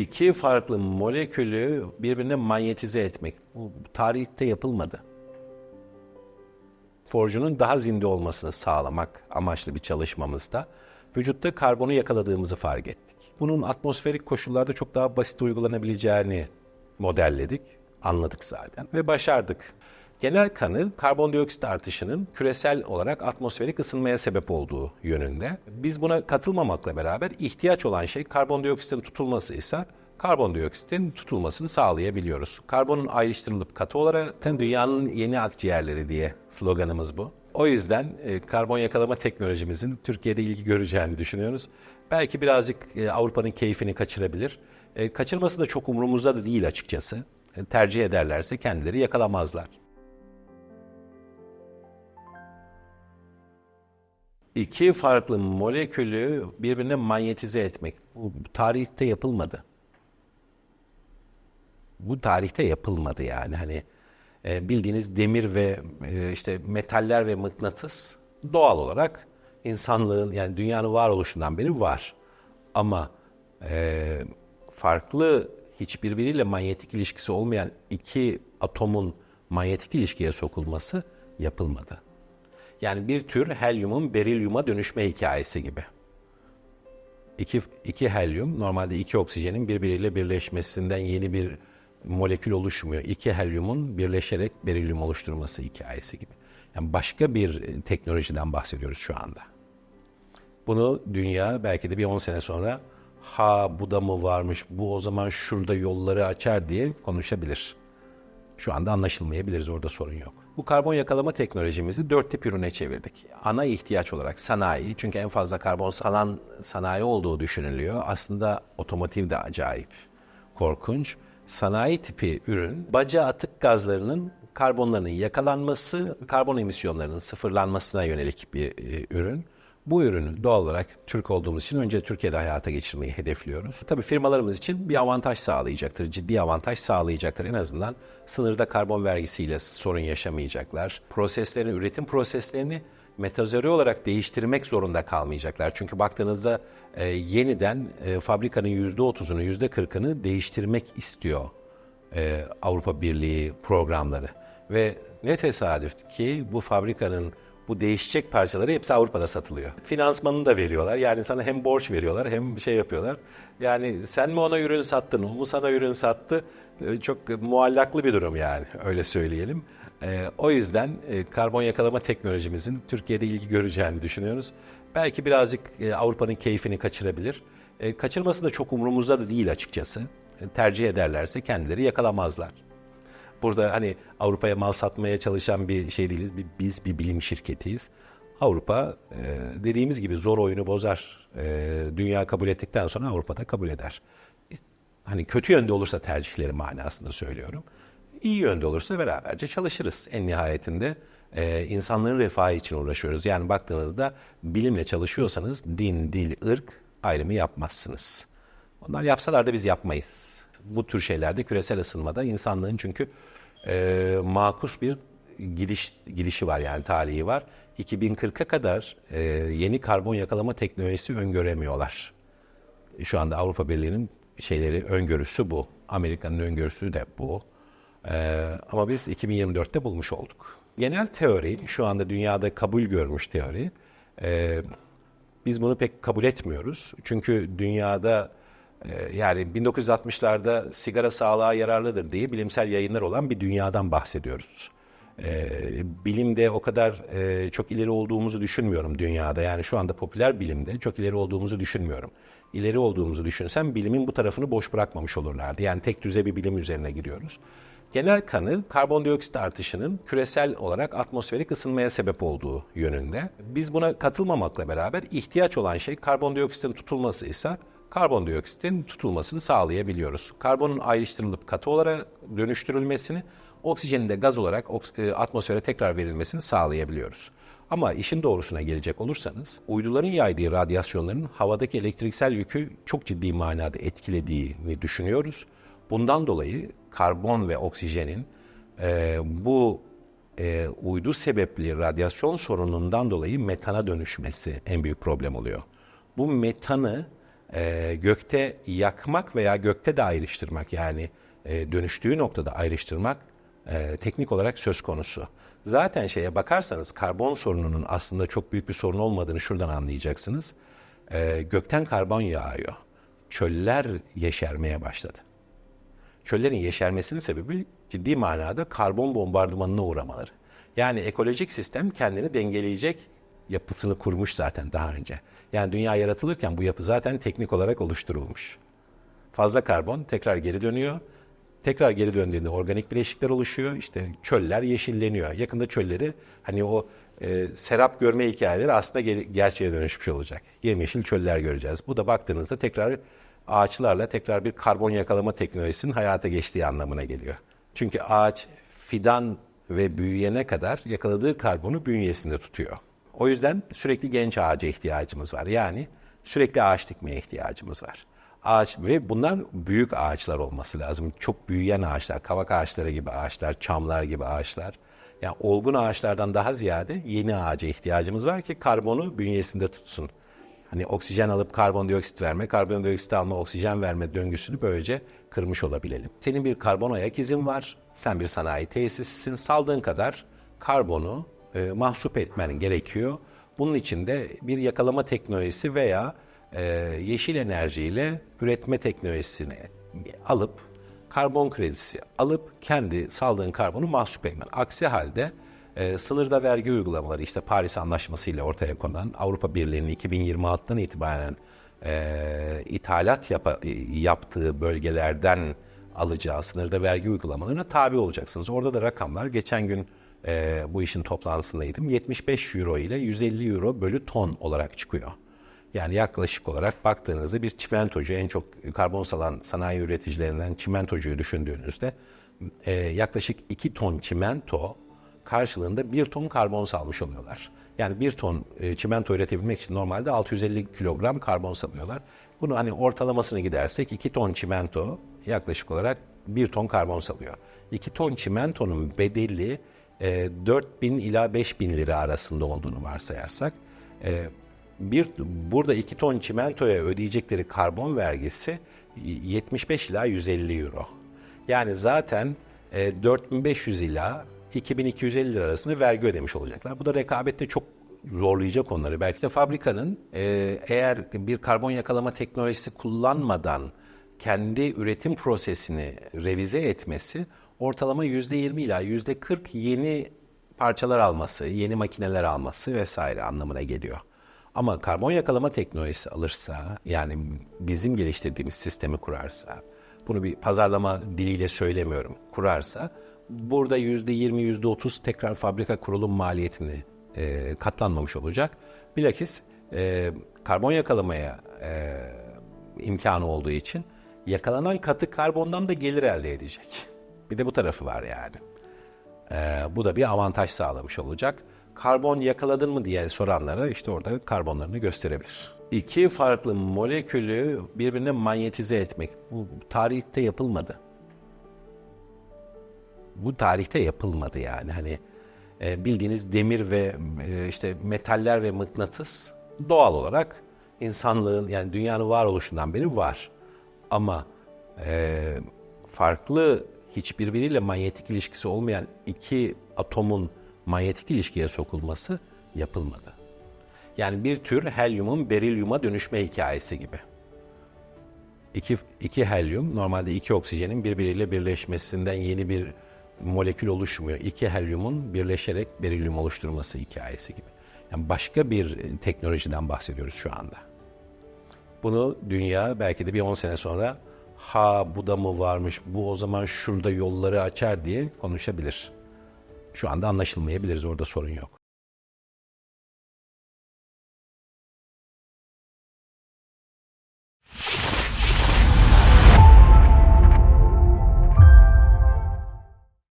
iki farklı molekülü birbirine manyetize etmek. Bu tarihte yapılmadı. Forjunun daha zinde olmasını sağlamak amaçlı bir çalışmamızda vücutta karbonu yakaladığımızı fark ettik. Bunun atmosferik koşullarda çok daha basit uygulanabileceğini modelledik, anladık zaten ve başardık. Genel kanı karbondioksit artışının küresel olarak atmosferik ısınmaya sebep olduğu yönünde. Biz buna katılmamakla beraber ihtiyaç olan şey karbondioksitin tutulması ise karbondioksitin tutulmasını sağlayabiliyoruz. Karbonun ayrıştırılıp katı olarak dünyanın yeni akciğerleri diye sloganımız bu. O yüzden e, karbon yakalama teknolojimizin Türkiye'de ilgi göreceğini düşünüyoruz. Belki birazcık e, Avrupa'nın keyfini kaçırabilir. E, kaçırması da çok umurumuzda da değil açıkçası. E, tercih ederlerse kendileri yakalamazlar. İki farklı molekülü birbirine manyetize etmek. Bu tarihte yapılmadı. Bu tarihte yapılmadı yani hani e, bildiğiniz demir ve e, işte metaller ve mıknatıs doğal olarak insanlığın yani dünyanın varoluşundan beri var. Ama e, farklı hiçbirbiriyle manyetik ilişkisi olmayan iki atomun manyetik ilişkiye sokulması yapılmadı. Yani bir tür helyumun berilyuma dönüşme hikayesi gibi. İki, iki helyum, normalde iki oksijenin birbiriyle birleşmesinden yeni bir molekül oluşmuyor. İki helyumun birleşerek berilyum oluşturması hikayesi gibi. Yani başka bir teknolojiden bahsediyoruz şu anda. Bunu dünya belki de bir 10 sene sonra ha bu da mı varmış, bu o zaman şurada yolları açar diye konuşabilir. Şu anda anlaşılmayabiliriz, orada sorun yok. Bu karbon yakalama teknolojimizi dört tip ürüne çevirdik. Ana ihtiyaç olarak sanayi, çünkü en fazla karbon salan sanayi olduğu düşünülüyor. Aslında otomotiv de acayip, korkunç. Sanayi tipi ürün, baca atık gazlarının karbonlarının yakalanması, karbon emisyonlarının sıfırlanmasına yönelik bir e, ürün. Bu ürünü doğal olarak Türk olduğumuz için önce Türkiye'de hayata geçirmeyi hedefliyoruz. Tabii firmalarımız için bir avantaj sağlayacaktır, ciddi avantaj sağlayacaktır. En azından sınırda karbon vergisiyle sorun yaşamayacaklar. Proseslerini, üretim proseslerini metazori olarak değiştirmek zorunda kalmayacaklar. Çünkü baktığınızda e, yeniden e, fabrikanın %30'unu, %40'ını değiştirmek istiyor e, Avrupa Birliği programları. Ve ne tesadüf ki bu fabrikanın bu değişecek parçaları hepsi Avrupa'da satılıyor. Finansmanını da veriyorlar. Yani sana hem borç veriyorlar hem şey yapıyorlar. Yani sen mi ona ürün sattın, o mu sana ürün sattı? Ee, Çok muallaklı bir durum yani öyle söyleyelim. Ee, o yüzden e, karbon yakalama teknolojimizin Türkiye'de ilgi göreceğini düşünüyoruz. Belki birazcık e, Avrupa'nın keyfini kaçırabilir. E, Kaçırması da çok umurumuzda da değil açıkçası. Tercih ederlerse kendileri yakalamazlar. Burada hani Avrupa'ya mal satmaya çalışan bir şey değiliz. Biz bir bilim şirketiyiz. Avrupa e, dediğimiz gibi zor oyunu bozar. E, dünya kabul ettikten sonra Avrupa da kabul eder. Hani kötü yönde olursa tercihleri manasında söylüyorum. İyi yönde olursa beraberce çalışırız. En nihayetinde e, insanlığın refahı için uğraşıyoruz. Yani baktığınızda bilimle çalışıyorsanız din, dil, ırk ayrımı yapmazsınız. Onlar yapsalar da biz yapmayız. Bu tür şeylerde küresel ısınmada insanlığın çünkü e, makus bir gidiş gidişi var yani talihi var. 2040'a kadar e, yeni karbon yakalama teknolojisi öngöremiyorlar. Şu anda Avrupa Birliği'nin şeyleri öngörüsü bu. Amerika'nın öngörüsü de bu. E, ama biz 2024'te bulmuş olduk. Genel teori şu anda dünyada kabul görmüş teori. E, biz bunu pek kabul etmiyoruz. Çünkü dünyada yani 1960'larda sigara sağlığa yararlıdır diye bilimsel yayınlar olan bir dünyadan bahsediyoruz. E, bilimde o kadar e, çok ileri olduğumuzu düşünmüyorum dünyada. Yani şu anda popüler bilimde çok ileri olduğumuzu düşünmüyorum. İleri olduğumuzu düşünsem bilimin bu tarafını boş bırakmamış olurlardı. Yani tek düze bir bilim üzerine gidiyoruz. Genel kanı karbondioksit artışının küresel olarak atmosferik ısınmaya sebep olduğu yönünde. Biz buna katılmamakla beraber ihtiyaç olan şey karbondioksitin tutulması ise karbondioksitin tutulmasını sağlayabiliyoruz. Karbonun ayrıştırılıp katı olarak dönüştürülmesini, oksijenin de gaz olarak e, atmosfere tekrar verilmesini sağlayabiliyoruz. Ama işin doğrusuna gelecek olursanız, uyduların yaydığı radyasyonların havadaki elektriksel yükü çok ciddi manada etkilediğini düşünüyoruz. Bundan dolayı karbon ve oksijenin e, bu e, uydu sebepli radyasyon sorunundan dolayı metana dönüşmesi en büyük problem oluyor. Bu metanı e, gökte yakmak veya gökte de ayrıştırmak yani e, dönüştüğü noktada ayrıştırmak e, teknik olarak söz konusu. Zaten şeye bakarsanız karbon sorununun aslında çok büyük bir sorun olmadığını şuradan anlayacaksınız. E, gökten karbon yağıyor. Çöller yeşermeye başladı. Çöllerin yeşermesinin sebebi ciddi manada karbon bombardımanına uğramaları. Yani ekolojik sistem kendini dengeleyecek yapısını kurmuş zaten daha önce. Yani dünya yaratılırken bu yapı zaten teknik olarak oluşturulmuş. Fazla karbon tekrar geri dönüyor. Tekrar geri döndüğünde organik bileşikler oluşuyor. İşte çöller yeşilleniyor. Yakında çölleri hani o e, serap görme hikayeleri aslında geri- gerçeğe dönüşmüş olacak. Yemyeşil çöller göreceğiz. Bu da baktığınızda tekrar ağaçlarla tekrar bir karbon yakalama teknolojisinin hayata geçtiği anlamına geliyor. Çünkü ağaç fidan ve büyüyene kadar yakaladığı karbonu bünyesinde tutuyor. O yüzden sürekli genç ağaca ihtiyacımız var. Yani sürekli ağaç dikmeye ihtiyacımız var. Ağaç ve bunlar büyük ağaçlar olması lazım. Çok büyüyen ağaçlar, kavak ağaçları gibi ağaçlar, çamlar gibi ağaçlar. Yani olgun ağaçlardan daha ziyade yeni ağaca ihtiyacımız var ki karbonu bünyesinde tutsun. Hani oksijen alıp karbondioksit verme, karbondioksit alma, oksijen verme döngüsünü böylece kırmış olabilelim. Senin bir karbon ayak izin var. Sen bir sanayi tesisisin. Saldığın kadar karbonu e, mahsup etmen gerekiyor. Bunun için de bir yakalama teknolojisi veya e, yeşil enerjiyle üretme teknolojisini alıp karbon kredisi alıp kendi saldığın karbonu mahsup etmen. Aksi halde e, sınırda vergi uygulamaları işte Paris Anlaşması ile ortaya konan Avrupa Birliği'nin 2026'dan itibaren e, ithalat yapa- yaptığı bölgelerden alacağı sınırda vergi uygulamalarına tabi olacaksınız. Orada da rakamlar geçen gün e, bu işin toplantısındaydım. 75 euro ile 150 euro bölü ton olarak çıkıyor. Yani yaklaşık olarak baktığınızda bir çimentocu en çok karbon salan sanayi üreticilerinden çimentocuyu düşündüğünüzde e, yaklaşık 2 ton çimento karşılığında 1 ton karbon salmış oluyorlar. Yani 1 ton e, çimento üretebilmek için normalde 650 kilogram karbon salıyorlar. Bunu hani ortalamasını gidersek 2 ton çimento yaklaşık olarak 1 ton karbon salıyor. 2 ton çimentonun bedeli e, 4000 ila 5000 lira arasında olduğunu varsayarsak e, bir burada 2 ton çimentoya ödeyecekleri karbon vergisi 75 ila 150 euro. Yani zaten e, 4500 ila 2250 lira arasında vergi ödemiş olacaklar. Bu da rekabette çok zorlayacak onları. Belki de fabrikanın e, eğer bir karbon yakalama teknolojisi kullanmadan kendi üretim prosesini revize etmesi ortalama %20 ila %40 yeni parçalar alması, yeni makineler alması vesaire anlamına geliyor. Ama karbon yakalama teknolojisi alırsa, yani bizim geliştirdiğimiz sistemi kurarsa, bunu bir pazarlama diliyle söylemiyorum, kurarsa, burada yüzde yirmi, yüzde otuz tekrar fabrika kurulum maliyetini e, katlanmamış olacak. Bilakis e, karbon yakalamaya e, imkanı olduğu için yakalanan katı karbondan da gelir elde edecek. Bir de bu tarafı var yani. Ee, bu da bir avantaj sağlamış olacak. Karbon yakaladın mı diye soranlara işte orada karbonlarını gösterebilir. İki farklı molekülü birbirine manyetize etmek. Bu tarihte yapılmadı. Bu tarihte yapılmadı yani. Hani e, bildiğiniz demir ve e, işte metaller ve mıknatıs doğal olarak insanlığın yani dünyanın varoluşundan beri var. Ama e, farklı hiçbirbiriyle manyetik ilişkisi olmayan iki atomun manyetik ilişkiye sokulması yapılmadı. Yani bir tür helyumun berilyuma dönüşme hikayesi gibi. İki, iki helyum, normalde iki oksijenin birbiriyle birleşmesinden yeni bir molekül oluşmuyor. İki helyumun birleşerek berilyum oluşturması hikayesi gibi. Yani başka bir teknolojiden bahsediyoruz şu anda. Bunu dünya belki de bir 10 sene sonra ha bu da mı varmış, bu o zaman şurada yolları açar diye konuşabilir. Şu anda anlaşılmayabiliriz, orada sorun yok.